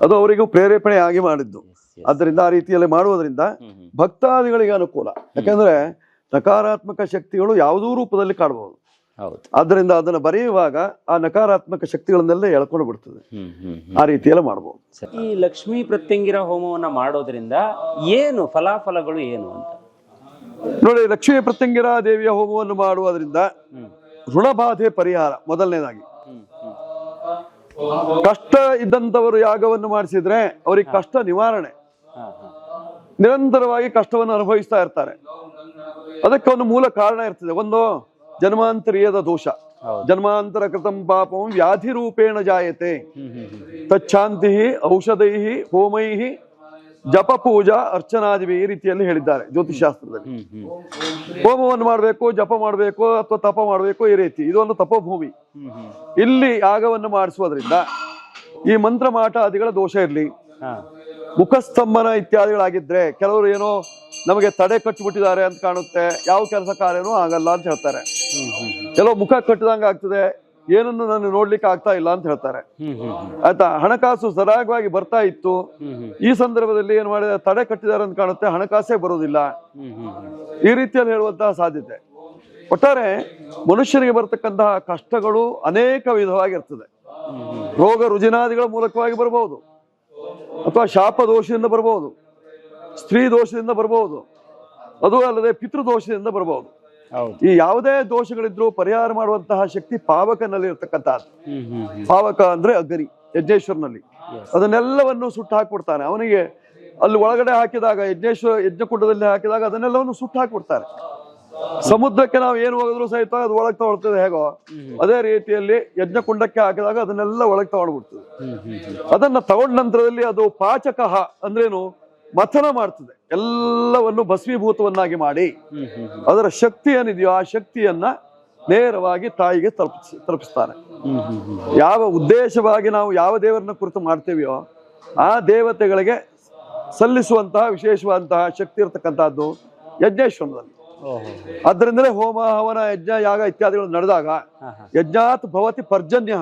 ಅದು ಅವರಿಗೂ ಪ್ರೇರೇಪಣೆ ಆಗಿ ಮಾಡಿದ್ದು. ಆದ್ದರಿಂದ ಆ ರೀತಿಯಲ್ಲಿ ಮಾಡುವುದರಿಂದ ಭಕ್ತಾದಿಗಳಿಗೆ ಅನುಕೂಲ. ಯಾಕಂದ್ರೆ ನಕಾರಾತ್ಮಕ ಶಕ್ತಿಗಳು ಯಾವುದೋ ರೂಪದಲ್ಲಿ ಕಾಣಬಹುದು. ಹೌದು. ಆದ್ದರಿಂದ ಅದನ್ನು ಬರೆಯುವಾಗ ಆ ನಕಾರಾತ್ಮಕ ಶಕ್ತಿಗಳನ್ನೆಲ್ಲ ಎಳ್ಕೊಂಡು ಬಿಡ್ತದೆ. ಹ್ಮ್ ಹ್ಮ್ ಹ್ಮ್. ಆ ರೀತಿಯೆಲ್ಲ ಮಾಡಬಹುದು. ಈ ಲಕ್ಷ್ಮೀ ಪ್ರತ್ಯಂಗಿರ ಹೋಮವನ್ನ ಮಾಡೋದ್ರಿಂದ ಏನು ಫಲಾಫಲಗಳು ಏನು ಅಂತ? ನೋಡಿ ಲಕ್ಷ್ಮೀ ಪ್ರತ್ಯಂಗಿರ ದೇವಿಯ ಹೋಮವನ್ನು ಮಾಡುವುದರಿಂದ ಋಣಬಾಧೆ ಪರಿಹಾರ ಮೊದಲನೇದಾಗಿ. ಕಷ್ಟ ಇದ್ದಂತವರು ಯಾಗವನ್ನು ಮಾಡಿಸಿದ್ರೆ ಅವರಿಗೆ ಕಷ್ಟ ನಿವಾರಣೆ. ನಿರಂತರವಾಗಿ ಕಷ್ಟವನ್ನು ಅನುಭವಿಸ್ತಾ ಇರ್ತಾರೆ. ಅದಕ್ಕೆ ಒಂದು ಮೂಲ ಕಾರಣ ಇರ್ತದೆ. ಒಂದು ಜನ್ಮಾಂತರೀಯದ ದೋಷ. ಜನ್ಮಾಂತರ ಕೃತಂ ಪಾಪಂ ವ್ಯಾಧಿ ರೂಪೇಣ ಜಾಯತೆ. ತಚ್ಛಾಂತಿ ಔಷಧೈ ಹೋಮೈ ಜಪ ಪೂಜಾ ಅರ್ಚನಾದಿವಿ ಈ ರೀತಿಯಲ್ಲಿ ಹೇಳಿದ್ದಾರೆ ಜ್ಯೋತಿಷಾಸ್ತ್ರದಲ್ಲಿ ಹೋಮವನ್ನು ಮಾಡಬೇಕು ಜಪ ಮಾಡಬೇಕು ಅಥವಾ ತಪ ಮಾಡಬೇಕು ಈ ರೀತಿ. ಇದೊಂದು ತಪೋಭೂಮಿ. ಇಲ್ಲಿ ಯಾಗವನ್ನು ಮಾಡಿಸುವುದರಿಂದ ಈ ಮಂತ್ರ ಮಾಟಾದಿಗಳ ದೋಷ ಇರಲಿ. ಮುಖಸ್ತಂಭನ ಇತ್ಯಾದಿಗಳಾಗಿದ್ರೆ ಕೆಲವರು ಏನೋ ನಮಗೆ ತಡೆ ಕಟ್ಟಿಬಿಟ್ಟಿದ್ದಾರೆ ಅಂತ ಕಾಣುತ್ತೆ. ಯಾವ ಕೆಲಸ ಕಾರ್ಯನೂ ಆಗಲ್ಲ ಅಂತ ಹೇಳ್ತಾರೆ. ಕೆಲವು ಮುಖ ಕಟ್ಟಿದಂಗೆ ಆಗ್ತದೆ. ಏನನ್ನು ನಾನು ನೋಡ್ಲಿಕ್ಕೆ ಆಗ್ತಾ ಇಲ್ಲ ಅಂತ ಹೇಳ್ತಾರೆ. ಆಯ್ತಾ? ಹಣಕಾಸು ಸರಾಗವಾಗಿ ಬರ್ತಾ ಇತ್ತು. ಈ ಸಂದರ್ಭದಲ್ಲಿ ಏನ್ ಮಾಡಿದ? ತಡೆ ಕಟ್ಟಿದ್ದಾರೆ ಅಂತ ಕಾಣುತ್ತೆ. ಹಣಕಾಸೇ ಹ್ಮ್ ಈ ರೀತಿಯಲ್ಲಿ ಹೇಳುವಂತಹ ಸಾಧ್ಯತೆ. ಒಟ್ಟಾರೆ ಮನುಷ್ಯನಿಗೆ ಬರ್ತಕ್ಕಂತಹ ಕಷ್ಟಗಳು ಅನೇಕ ವಿಧವಾಗಿರ್ತದೆ. ರೋಗ ರುಜಿನಾದಿಗಳ ಮೂಲಕವಾಗಿ ಬರಬಹುದು. ಅಥವಾ ಶಾಪ ದೋಷದಿಂದ ಬರಬಹುದು. ಸ್ತ್ರೀ ದೋಷದಿಂದ ಬರಬಹುದು ಅದು ಅಲ್ಲದೆ ಪಿತೃದೋಷದಿಂದ ಬರಬಹುದು ಹೌದು. ಈ ಯಾವುದೇ ದೋಷಗಳಿದ್ರು ಪರಿಹಾರ ಮಾಡುವಂತಹ ಶಕ್ತಿ ಪಾವಕನಲ್ಲಿ ಹ್ಮ್ ಪಾವಕ ಅಂದ್ರೆ ಅಗ್ನಿ ಯಜ್ಞೇಶ್ವರನಲ್ಲಿ. ಅದನ್ನೆಲ್ಲವನ್ನು ಸುಟ್ಟು ಹಾಕ್ಬಿಡ್ತಾನೆ. ಅವನಿಗೆ ಅಲ್ಲಿ ಒಳಗಡೆ ಹಾಕಿದಾಗ ಯಜ್ಞೇಶ್ವರ ಯಜ್ಞಕುಂಡದಲ್ಲಿ ಹಾಕಿದಾಗ ಅದನ್ನೆಲ್ಲವನ್ನು ಸುಟ್ಟು ಹಾಕ್ಬಿಡ್ತಾರೆ. ಸಮುದ್ರಕ್ಕೆ ನಾವು ಏನು ಹೋಗಿದ್ರು ಸಹಿತ ಅದು ಒಳಗೆ ತಗೊಳ್ತದೆ ಹೇಗೋ ಅದೇ ರೀತಿಯಲ್ಲಿ ಯಜ್ಞಕುಂಡಕ್ಕೆ ಹಾಕಿದಾಗ ಅದನ್ನೆಲ್ಲ ಒಳಗೆ ತಗೊಂಡ್ಬಿಡ್ತದೆ ಅದನ್ನ ತಗೊಂಡ ನಂತರದಲ್ಲಿ ಅದು ಪಾಚಕ ಅಂದ್ರೇನು? ಮಥನ ಮಾಡ್ತದೆ. ಎಲ್ಲವನ್ನು ಭಸ್ಮೀಭೂತವನ್ನಾಗಿ ಮಾಡಿ ಅದರ ಶಕ್ತಿ ಏನಿದೆಯೋ ಆ ಶಕ್ತಿಯನ್ನ ನೇರವಾಗಿ ತಾಯಿಗೆ ತಲುಪಿಸ್ ಹ್ಮ್ ಯಾವ ಉದ್ದೇಶವಾಗಿ ನಾವು ಯಾವ ದೇವರನ್ನ ಕುರಿತು ಮಾಡ್ತೇವೆಯೋ ಆ ದೇವತೆಗಳಿಗೆ ಸಲ್ಲಿಸುವಂತಹ ವಿಶೇಷವಾದಂತಹ ಶಕ್ತಿ ಇರತಕ್ಕಂತಹದ್ದು ಯಜ್ಞೇಶ್ವರದಲ್ಲಿ ಓಹೋ ಆದ್ದರಿಂದಲೇ ಹೋಮ ಹವನ ಯಜ್ಞ ಯಾಗ ಇತ್ಯಾದಿಗಳು ನಡೆದಾಗ ಯಜ್ಞಾತ್ ಭವತಿ ಪರ್ಜನ್ಯ.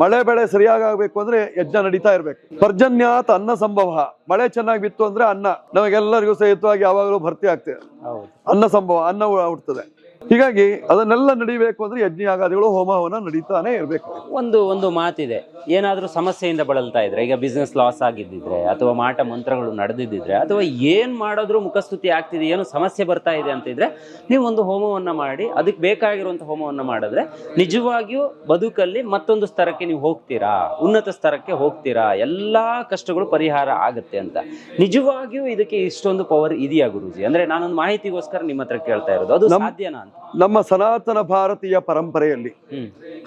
ಮಳೆ ಬೆಳೆ ಸರಿಯಾಗಿ ಆಗ್ಬೇಕು ಅಂದ್ರೆ ಯಜ್ಞ ನಡೀತಾ ಇರ್ಬೇಕು. ಪರ್ಜನ್ಯಾತ್ ಅನ್ನ ಸಂಭವ. ಮಳೆ ಚೆನ್ನಾಗಿ ಬಿತ್ತು ಅಂದ್ರೆ ಅನ್ನ. ನಮಗೆಲ್ಲರಿಗೂ ಸಹಿತವಾಗಿ ಯಾವಾಗಲೂ ಭರ್ತಿ ಆಗ್ತದೆ. ಹೌದು. ಅನ್ನ ಸಂಭವ ಅನ್ನ ಹುಡ್ತದೆ ಹುಟ್ಟುತ್ತದೆ. ಹೀಗಾಗಿ ಅದನ್ನೆಲ್ಲ ನಡಿಬೇಕು ಅಂದ್ರೆ ಯಜ್ಞ ಯಾಗಾದಿಗಳು ಹೋಮ ಹವನ ನಡೀತಾನೆ ಇರಬೇಕು. ಒಂದು ಒಂದು ಮಾತಿದೆ. ಏನಾದ್ರೂ ಸಮಸ್ಯೆಯಿಂದ ಬಳಲ್ತಾ ಇದ್ರೆ ಈಗ ಬಿಸ್ನೆಸ್ ಲಾಸ್ ಆಗಿದ್ದಿದ್ರೆ ಅಥವಾ ಮಾಟ ಮಂತ್ರಗಳು ನಡೆದಿದ್ದಿದ್ರೆ ಅಥವಾ ಏನ್ ಮಾಡಿದ್ರು ಮುಖಸ್ತುತಿ ಆಗ್ತಿದೆ ಏನು ಸಮಸ್ಯೆ ಬರ್ತಾ ಇದೆ ಅಂತ ಇದ್ರೆ ನೀವು ಒಂದು ಹೋಮವನ್ನ ಮಾಡಿ ಅದಕ್ಕೆ ಬೇಕಾಗಿರುವಂತ ಹೋಮವನ್ನ ಮಾಡಿದ್ರೆ ನಿಜವಾಗಿಯೂ ಬದುಕಲ್ಲಿ ಮತ್ತೊಂದು ಸ್ತರಕ್ಕೆ ನೀವು ಹೋಗ್ತೀರಾ? ಉನ್ನತ ಸ್ತರಕ್ಕೆ ಹೋಗ್ತೀರಾ? ಎಲ್ಲಾ ಕಷ್ಟಗಳು ಪರಿಹಾರ ಆಗುತ್ತೆ ಅಂತ. ನಿಜವಾಗಿಯೂ ಇದಕ್ಕೆ ಇಷ್ಟೊಂದು ಪವರ್ ಇದೆಯಾ ಗುರುಜಿ? ಅಂದ್ರೆ ನಾನೊಂದು ಮಾಹಿತಿಗೋಸ್ಕರ ನಿಮ್ಮ ಹತ್ರ ಕೇಳ್ತಾ ಇರೋದು. ಅದು ಸಾಧ್ಯನಾ ನಮ್ಮ ಸನಾತನ ಭಾರತೀಯ ಪರಂಪರೆಯಲ್ಲಿ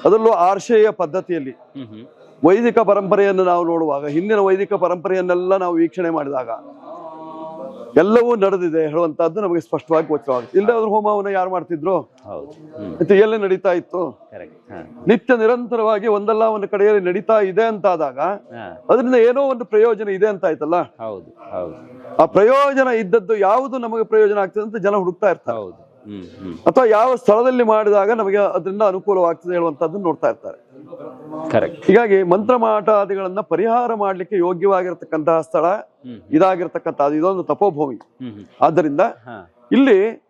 ಅದರಲ್ಲೂ ಆರ್ಷೇಯ ಪದ್ಧತಿಯಲ್ಲಿ ವೈದಿಕ ಪರಂಪರೆಯನ್ನು ನಾವು ನೋಡುವಾಗ ಹಿಂದಿನ ವೈದಿಕ ಪರಂಪರೆಯನ್ನೆಲ್ಲ ನಾವು ವೀಕ್ಷಣೆ ಮಾಡಿದಾಗ ಎಲ್ಲವೂ ನಡೆದಿದೆ ಹೇಳುವಂತಹದ್ದು ನಮಗೆ ಸ್ಪಷ್ಟವಾಗಿ ಗೋಚರವಾಗುತ್ತೆ ಇಲ್ಲದೆ ಅದ್ರ ಹೋಮವನ್ನು ಯಾರು ಮಾಡ್ತಿದ್ರು? ಮತ್ತೆ ಎಲ್ಲಿ ನಡೀತಾ ಇತ್ತು? ನಿತ್ಯ ನಿರಂತರವಾಗಿ ಒಂದಲ್ಲ ಒಂದು ಕಡೆಯಲ್ಲಿ ನಡೀತಾ ಇದೆ ಅಂತಾದಾಗ ಆದಾಗ ಅದರಿಂದ ಏನೋ ಒಂದು ಪ್ರಯೋಜನ ಇದೆ ಅಂತ ಆಯ್ತಲ್ಲ? ಆ ಪ್ರಯೋಜನ ಇದ್ದದ್ದು ಯಾವುದು ನಮಗೆ ಪ್ರಯೋಜನ ಆಗ್ತದೆ ಅಂತ ಜನ ಹುಡುಕ್ತಾ ಇರ್ತಾರೆ. ಅಥವಾ ಯಾವ ಸ್ಥಳದಲ್ಲಿ ಮಾಡಿದಾಗ ನಮಗೆ ಅದರಿಂದ ಅನುಕೂಲವಾಗ್ತದೆ ಹೇಳುವಂತದ್ದು ನೋಡ್ತಾ ಇರ್ತಾರೆ. ಕರೆಕ್ಟ್ ಹೀಗಾಗಿ ಮಂತ್ರ ಮಾಟಾದಿಗಳನ್ನ ಪರಿಹಾರ ಮಾಡ್ಲಿಕ್ಕೆ ಯೋಗ್ಯವಾಗಿರತಕ್ಕಂತಹ ಸ್ಥಳ ಇದಾಗಿರ್ತಕ್ಕಂಥ ಇದೊಂದು ತಪೋಭೂಮಿ. ಆದ್ದರಿಂದ ಇಲ್ಲಿ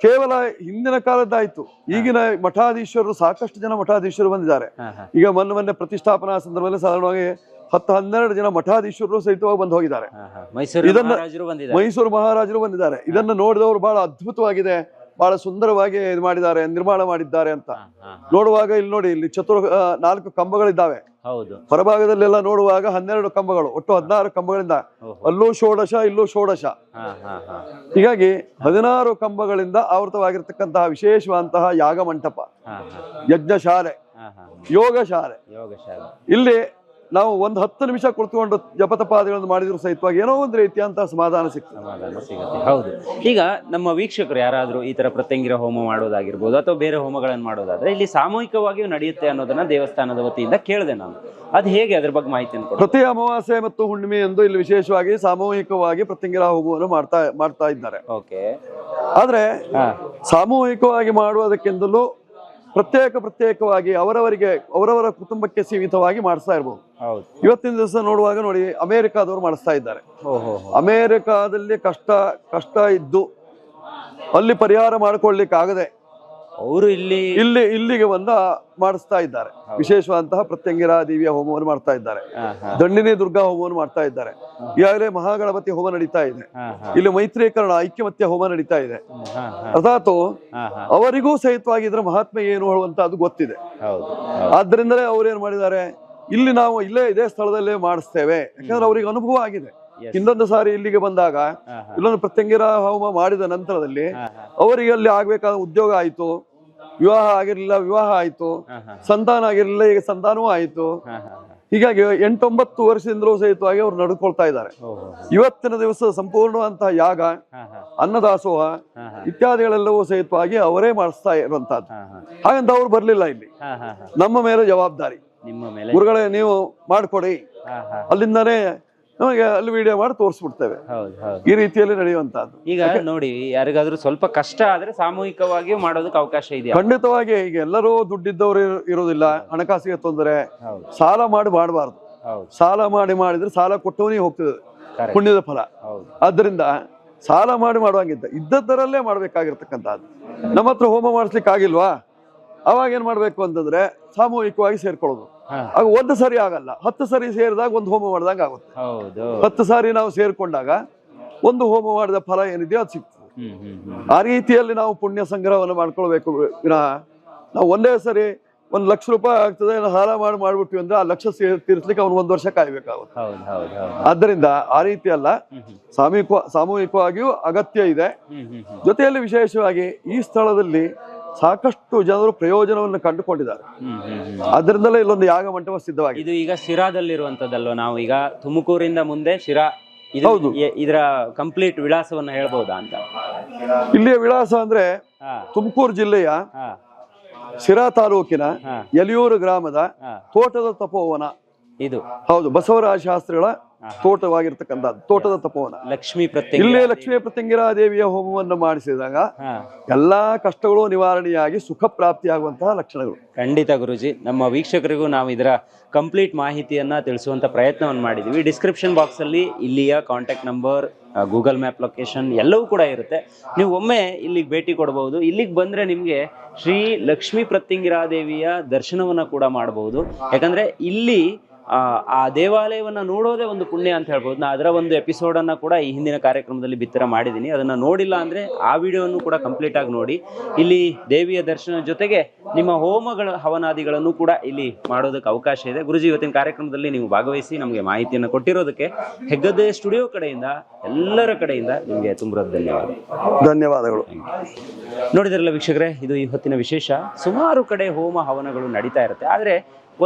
ಕೇವಲ ಹಿಂದಿನ ಕಾಲದ್ದಾಯ್ತು. ಈಗಿನ ಮಠಾಧೀಶರು ಸಾಕಷ್ಟು ಜನ ಮಠಾಧೀಶರು ಬಂದಿದ್ದಾರೆ. ಈಗ ಮೊನ್ನೆ ಮೊನ್ನೆ ಪ್ರತಿಷ್ಠಾಪನಾ ಸಂದರ್ಭದಲ್ಲಿ ಸಾಧಾರಣವಾಗಿ ಹತ್ತು ಹನ್ನೆರಡು ಜನ ಮಠಾಧೀಶರು ಸಹಿತವಾಗಿ ಬಂದು ಹೋಗಿದ್ದಾರೆ. ಇದನ್ನ- ಮೈಸೂರು ಮಹಾರಾಜರು ಬಂದಿದ್ದಾರೆ. ಇದನ್ನ ನೋಡಿದವರು ಬಹಳ ಅದ್ಭುತವಾಗಿದೆ. ಬಹಳ ಸುಂದರವಾಗಿ ಇದು ಮಾಡಿದ್ದಾರೆ ನಿರ್ಮಾಣ ಮಾಡಿದ್ದಾರೆ ಅಂತ. ನೋಡುವಾಗ ಇಲ್ಲಿ ನೋಡಿ ಇಲ್ಲಿ ಚತುರ ನಾಲ್ಕು ಕಂಬಗಳಿದ್ದಾವೆ. ಹೊರಭಾಗದಲ್ಲೆಲ್ಲ ನೋಡುವಾಗ ಹನ್ನೆರಡು ಕಂಬಗಳು ಒಟ್ಟು ಹದಿನಾರು ಕಂಬಗಳಿಂದ. ಅಲ್ಲೂ ಷೋಡಶ ಇಲ್ಲೂ ಷೋಡಶ. ಹೀಗಾಗಿ ಹದಿನಾರು ಕಂಬಗಳಿಂದ ಆವೃತವಾಗಿರ್ತಕ್ಕಂತಹ ವಿಶೇಷವಾದಂತಹ ಯಾಗ ಮಂಟಪ. ಯಜ್ಞಶಾಲೆ ಹಾ ಹಾ ಯೋಗ ಶಾಲೆ ಯೋಗ ಶಾಲೆ ಇಲ್ಲಿ ನಾವು ಒಂದು ಹತ್ತು ನಿಮಿಷ ಕುಳಿತುಕೊಂಡು ಜಪತಪಾದಿಗಳನ್ನು ಮಾಡಿದ್ರು ಸಹಿತವಾಗಿ ಏನೋ ಒಂದು ರೀತಿಯಂತಹ ಸಮಾಧಾನ ಸಿಗ್ತದೆ. ಸಮಾಧಾನ ಸಿಗುತ್ತೆ. ಹೌದು. ಈಗ ನಮ್ಮ ವೀಕ್ಷಕರು ಯಾರಾದರೂ ಈ ತರ ಪ್ರತ್ಯಂಗಿರ ಹೋಮ ಮಾಡೋದಾಗಿರ್ಬೋದು ಅಥವಾ ಬೇರೆ ಹೋಮಗಳನ್ನು ಮಾಡೋದಾದ್ರೆ ಇಲ್ಲಿ ಸಾಮೂಹಿಕವಾಗಿಯೂ ನಡೆಯುತ್ತೆ ಅನ್ನೋದನ್ನ ದೇವಸ್ಥಾನದ ವತಿಯಿಂದ ಕೇಳಿದೆ ನಾನು. ಅದು ಹೇಗೆ? ಅದ್ರ ಬಗ್ಗೆ ಮಾಹಿತಿ ಕೊಡಿ. ಪ್ರತಿ ಅಮಾವಾಸ್ಯೆ ಮತ್ತು ಹುಣ್ಣಿಮೆ ಎಂದು ಇಲ್ಲಿ ವಿಶೇಷವಾಗಿ ಸಾಮೂಹಿಕವಾಗಿ ಪ್ರತ್ಯಂಗಿರ ಹೋಮವನ್ನು ಮಾಡ್ತಾ ಮಾಡ್ತಾ ಇದ್ದಾರೆ. ಓಕೆ. ಆದ್ರೆ ಸಾಮೂಹಿಕವಾಗಿ ಮಾಡುವುದಕ್ಕಿಂತಲೂ ಪ್ರತ್ಯೇಕ ಪ್ರತ್ಯೇಕವಾಗಿ ಅವರವರಿಗೆ ಅವರವರ ಕುಟುಂಬಕ್ಕೆ ಸೀಮಿತವಾಗಿ ಮಾಡಿಸ್ತಾ ಇರಬಹುದು ಹೌದು. ಇವತ್ತಿನ ದಿವಸ ನೋಡುವಾಗ ನೋಡಿ ಅಮೆರಿಕಾದವರು ಮಾಡಿಸ್ತಾ ಇದ್ದಾರೆ. ಅಮೆರಿಕಾದಲ್ಲಿ ಕಷ್ಟ ಕಷ್ಟ ಇದ್ದು ಅಲ್ಲಿ ಪರಿಹಾರ ಮಾಡಿಕೊಳ್ಳಿಕ್ಕಾಗದೆ ಅವರು ಇಲ್ಲಿ ಇಲ್ಲಿ ಇಲ್ಲಿಗೆ ಬಂದ ಮಾಡಿಸ್ತಾ ಇದ್ದಾರೆ. ವಿಶೇಷವಾದಂತಹ ಪ್ರತ್ಯಂಗಿರ ದೇವಿಯ ಹೋಮವನ್ನು ಮಾಡ್ತಾ ಇದ್ದಾರೆ. ದಂಡಿನಿ ದುರ್ಗಾ ಹೋಮವನ್ನು ಮಾಡ್ತಾ ಇದ್ದಾರೆ. ಈಗಾಗಲೇ ಮಹಾಗಣಪತಿ ಹೋಮ ನಡೀತಾ ಇದೆ. ಇಲ್ಲಿ ಮೈತ್ರಿಕರಣ ಐಕ್ಯಮತ್ಯ ಹೋಮ ನಡೀತಾ ಇದೆ. ಅರ್ಥಾತ್. ಅವರಿಗೂ ಸಹಿತವಾಗಿ ಇದರ ಮಹಾತ್ಮೆ ಏನು ಹೇಳುವಂತದ್ದು ಗೊತ್ತಿದೆ. ಹೌದು ಆದ್ರಿಂದಲೇ ಅವ್ರು ಏನ್ ಮಾಡಿದ್ದಾರೆ? ಇಲ್ಲಿ ನಾವು ಇಲ್ಲೇ ಇದೇ ಸ್ಥಳದಲ್ಲೇ ಮಾಡಿಸ್ತೇವೆ. ಯಾಕಂದ್ರೆ ಅವ್ರಿಗೆ ಅನುಭವ ಆಗಿದೆ. ಇನ್ನೊಂದು ಸಾರಿ ಇಲ್ಲಿಗೆ ಬಂದಾಗ ಇಲ್ಲೊಂದು ಪ್ರತ್ಯಂಗಿರ ಹೋಮ ಮಾಡಿದ ನಂತರದಲ್ಲಿ ಅವರಿಗೆ ಅಲ್ಲಿ ಆಗ್ಬೇಕಾದ ಉದ್ಯೋಗ ಆಯ್ತು. ವಿವಾಹ ಆಗಿರ್ಲಿಲ್ಲ ವಿವಾಹ ಆಯ್ತು. ಸಂತಾನ ಆಗಿರ್ಲಿಲ್ಲ ಈಗ ಸಂತಾನವೂ ಆಯ್ತು. ಹೀಗಾಗಿ ಎಂಟೊಂಬತ್ತು ವರ್ಷದಿಂದಲೂ ಸಹಿತವಾಗಿ ಅವ್ರು ನಡ್ಕೊಳ್ತಾ ಇದ್ದಾರೆ. ಇವತ್ತಿನ ದಿವಸ ಸಂಪೂರ್ಣವಂತಹ ಯಾಗ ಅನ್ನದಾಸೋಹ ಇತ್ಯಾದಿಗಳೆಲ್ಲವೂ ಸಹಿತವಾಗಿ ಅವರೇ ಮಾಡಿಸ್ತಾ ಇರುವಂತಹದ್ದು ಹಾಗಂತ ಅವ್ರು ಬರ್ಲಿಲ್ಲ ಇಲ್ಲಿ. ನಮ್ಮ ಮೇಲೆ ಜವಾಬ್ದಾರಿ. ಗುರುಗಳೇ ನೀವು ಮಾಡ್ಕೊಡಿ. ಅಲ್ಲಿಂದಾನೇ ನಮಗೆ ಅಲ್ಲಿ ವಿಡಿಯೋ ಮಾಡಿ ತೋರಿಸ್ಬಿಡ್ತೇವೆ. ಹೌದು ಹೌದು. ಈ ರೀತಿಯಲ್ಲಿ ನಡೆಯುವಂತಹದ್ದು ಈಗ ನೋಡಿ ಯಾರಿಗಾದ್ರೂ ಸ್ವಲ್ಪ ಕಷ್ಟ ಆದ್ರೆ ಸಾಮೂಹಿಕವಾಗಿ ಮಾಡೋದಕ್ಕೆ ಅವಕಾಶ ಇದೆ ಖಂಡಿತವಾಗಿ ಈಗ ಎಲ್ಲರೂ ದುಡ್ಡಿದ್ದವರು ಇರು- ಇರೋದಿಲ್ಲ ಹಣಕಾಸಿಗೆ ತೊಂದರೆ. ಸಾಲ ಮಾಡಿ ಮಾಡಬಾರ್ದು. ಸಾಲ ಮಾಡಿ ಮಾಡಿದ್ರೆ ಸಾಲ ಕೊಟ್ಟವನಿಗೆ ಹೋಗ್ತದೆ. ಪುಣ್ಯದ ಫಲ. ಆದ್ರಿಂದ ಸಾಲ ಮಾಡಿ ಮಾಡುವಂಗಿದ್ದ ಇದ್ದದ್ದರಲ್ಲೇ ಮಾಡ್ಬೇಕಾಗಿರ್ತಕ್ಕಂಥದ್ದು. ನಮ್ಮ ಹತ್ರ ಹೋಮ ಮಾಡಿಸ್ಲಿಕ್ಕೆ ಆಗಿಲ್ವಾ ಅವಾಗ ಏನ್ ಮಾಡ್ಬೇಕು ಅಂತಂದ್ರೆ ಸಾಮೂಹಿಕವಾಗಿ ಸೇರ್ಕೊಳ್ಳೋದು. ಆಗ ಒಂದು ಸರಿ ಆಗಲ್ಲ. ಹತ್ತು ಸರಿ ಸೇರಿದಾಗ ಒಂದು ಹೋಮ ಮಾಡಿದಾಗ ಆಗುತ್ತೆ. ಹತ್ತು ಸಾರಿ ನಾವು ಸೇರ್ಕೊಂಡಾಗ ಒಂದು ಹೋಮ ಮಾಡಿದ ಫಲ ಏನಿದೆಯೋ ಅದು ಸಿಗ್ತದೆ. ಹ್ಮ್ ಆ ರೀತಿಯಲ್ಲಿ ನಾವು ಪುಣ್ಯ ಸಂಗ್ರಹವನ್ನು ಮಾಡ್ಕೊಳ್ಬೇಕು. ವಿನಃ ನಾವು ಒಂದೇ ಸರಿ ಒಂದ್ ಲಕ್ಷ ರೂಪಾಯಿ ಆಗ್ತದೆ ಹಾರ ಮಾಡಿ ಮಾಡ್ಬಿಟ್ವಿ ಅಂದ್ರೆ ಆ ಲಕ್ಷ ತೀರಿಸ್ಲಿಕ್ಕೆ ಅವ್ನು ಒಂದ್ ವರ್ಷ ಕಾಯ್ಬೇಕಾಗುತ್ತೆ. ಆದ್ದರಿಂದ ಆ ರೀತಿ ಅಲ್ಲ ಸಾಮೂಹಿಕ ಸಾಮೂಹಿಕವಾಗಿಯೂ ಅಗತ್ಯ ಇದೆ. ಜೊತೆಯಲ್ಲಿ ವಿಶೇಷವಾಗಿ ಈ ಸ್ಥಳದಲ್ಲಿ ಸಾಕಷ್ಟು ಜನರು ಪ್ರಯೋಜನವನ್ನು ಕಂಡುಕೊಂಡಿದ್ದಾರೆ. ಅದರಿಂದಲೇ ಇಲ್ಲೊಂದು ಯಾಗ ಮಂಟಪ ಸಿದ್ಧವಾಗಿದೆ. ಇದು ಈಗ ಶಿರಾದಲ್ಲಿರುವಂತದ್ದಲ್ವ ನಾವು ಈಗ ತುಮಕೂರಿಂದ ಮುಂದೆ ಶಿರಾ ಹೌದು. ಇದರ ಕಂಪ್ಲೀಟ್ ವಿಳಾಸವನ್ನ ಹೇಳ್ಬೋದಾ ಅಂತ? ಇಲ್ಲಿಯ ವಿಳಾಸ ಅಂದ್ರೆ ತುಮಕೂರು ಜಿಲ್ಲೆಯ ಶಿರಾ ತಾಲೂಕಿನ ಯಲಿಯೂರು ಗ್ರಾಮದ ತೋಟದ ತಪೋವನ. ಇದು. ಹೌದು ಬಸವರಾಜ ಶಾಸ್ತ್ರಿಗಳ ತೋಟವಾಗಿರ್ತಕ್ಕಂಥದ್ದು ತೋಟದ ತಪೋವನ. ಲಕ್ಷ್ಮೀ ಪ್ರತ್ಯಂಗ ಇಲ್ಲಿ ಲಕ್ಷ್ಮೀ ಪ್ರತ್ಯಂಗಿರಾ ದೇವಿಯ ಹೋಮವನ್ನು ಮಾಡಿಸಿದಾಗ ಎಲ್ಲಾ ಕಷ್ಟಗಳು ನಿವಾರಣೆಯಾಗಿ ಸುಖ ಪ್ರಾಪ್ತಿಯಾಗುವಂತಹ ಲಕ್ಷಣಗಳು. ಖಂಡಿತ ಗುರುಜಿ ನಮ್ಮ ವೀಕ್ಷಕರಿಗೂ ನಾವು ಇದರ ಕಂಪ್ಲೀಟ್ ಮಾಹಿತಿಯನ್ನ ತಿಳಿಸುವಂತ ಪ್ರಯತ್ನವನ್ನು ಮಾಡಿದೀವಿ. ಡಿಸ್ಕ್ರಿಪ್ಷನ್ ಬಾಕ್ಸ್ ಅಲ್ಲಿ ಇಲ್ಲಿಯ contact number Google map location ಎಲ್ಲವೂ ಕೂಡ ಇರುತ್ತೆ. ನೀವು ಒಮ್ಮೆ ಇಲ್ಲಿಗೆ ಭೇಟಿ ಕೊಡಬಹುದು ಇಲ್ಲಿಗೆ ಬಂದ್ರೆ ನಿಮಗೆ ಶ್ರೀ ಲಕ್ಷ್ಮೀ ಪ್ರತ್ಯಂಗಿರಾದೇವಿಯ ದರ್ಶನವನ್ನ ಕೂಡ ಮಾಡಬಹುದು ಯಾಕಂದ್ರೆ ಇಲ್ಲಿ ಆ, ಆ ದೇವಾಲಯವನ್ನ ನೋಡೋದೇ ಒಂದು ಪುಣ್ಯ ಅಂತ ಹೇಳ್ಬೋದು. ನಾನು ಅದರ ಒಂದು ಎಪಿಸೋಡನ್ನು ಕೂಡ ಈ ಹಿಂದಿನ ಕಾರ್ಯಕ್ರಮದಲ್ಲಿ ಬಿತ್ತರ ಮಾಡಿದ್ದೀನಿ. ಅದನ್ನು ನೋಡಿಲ್ಲ ಅಂದರೆ ಆ ವಿಡಿಯೋವನ್ನು ಕೂಡ ಕಂಪ್ಲೀಟಾಗಿ ನೋಡಿ. ಇಲ್ಲಿ ದೇವಿಯ ದರ್ಶನ ಜೊತೆಗೆ ನಿಮ್ಮ ಹೋಮಗಳ ಹವನಾದಿಗಳನ್ನು ಕೂಡ ಇಲ್ಲಿ ಮಾಡೋದಕ್ಕೆ ಅವಕಾಶ ಇದೆ. ಗುರುಜಿ ಇವತ್ತಿನ ಕಾರ್ಯಕ್ರಮದಲ್ಲಿ ನೀವು ಭಾಗವಹಿಸಿ ನಮಗೆ ಮಾಹಿತಿಯನ್ನು ಕೊಟ್ಟಿರೋದಕ್ಕೆ ಹೆಗ್ಗದ್ದೆ ಸ್ಟುಡಿಯೋ ಕಡೆಯಿಂದ ಎಲ್ಲರ ಕಡೆಯಿಂದ ನಿಮಗೆ ತುಂಬ ಧನ್ಯವಾದ. ಧನ್ಯವಾದಗಳು. ನೋಡಿದ್ರಲ್ಲ ವೀಕ್ಷಕರೇ ಇದು ಇವತ್ತಿನ ವಿಶೇಷ. ಸುಮಾರು ಕಡೆ ಹೋಮ ಹವನಗಳು ನಡೀತಾ ಇರುತ್ತೆ. ಆದರೆ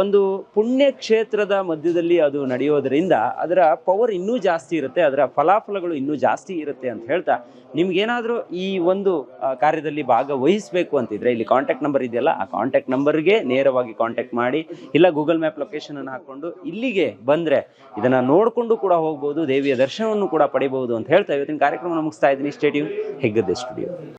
ಒಂದು ಪುಣ್ಯ ಕ್ಷೇತ್ರದ ಮಧ್ಯದಲ್ಲಿ ಅದು ನಡೆಯೋದ್ರಿಂದ ಅದರ ಪವರ್ ಇನ್ನೂ ಜಾಸ್ತಿ ಇರುತ್ತೆ, ಅದರ ಫಲಾಫಲಗಳು ಇನ್ನೂ ಜಾಸ್ತಿ ಇರುತ್ತೆ ಅಂತ ಹೇಳ್ತಾ, ನಿಮ್ಗೇನಾದರೂ ಈ ಒಂದು ಕಾರ್ಯದಲ್ಲಿ ಭಾಗವಹಿಸಬೇಕು ಅಂತಿದ್ರೆ ಇಲ್ಲಿ ಕಾಂಟ್ಯಾಕ್ಟ್ ನಂಬರ್ ಇದೆಯಲ್ಲ, ಆ ಕಾಂಟ್ಯಾಕ್ಟ್ ನಂಬರ್ಗೆ ನೇರವಾಗಿ ಕಾಂಟ್ಯಾಕ್ಟ್ ಮಾಡಿ, ಇಲ್ಲ ಗೂಗಲ್ ಮ್ಯಾಪ್ ಲೊಕೇಶನ್ ಅನ್ನು ಹಾಕೊಂಡು ಇಲ್ಲಿಗೆ ಬಂದ್ರೆ ಇದನ್ನ ನೋಡಿಕೊಂಡು ಕೂಡ ಹೋಗ್ಬೋದು, ದೇವಿಯ ದರ್ಶನವನ್ನು ಕೂಡ ಪಡಿಬಹುದು ಅಂತ ಹೇಳ್ತಾ ಇವತ್ತಿನ ಕಾರ್ಯಕ್ರಮ ಮುಗಿಸ್ತಾ ಇದ್ದೀನಿ. Stadium Heggadde studio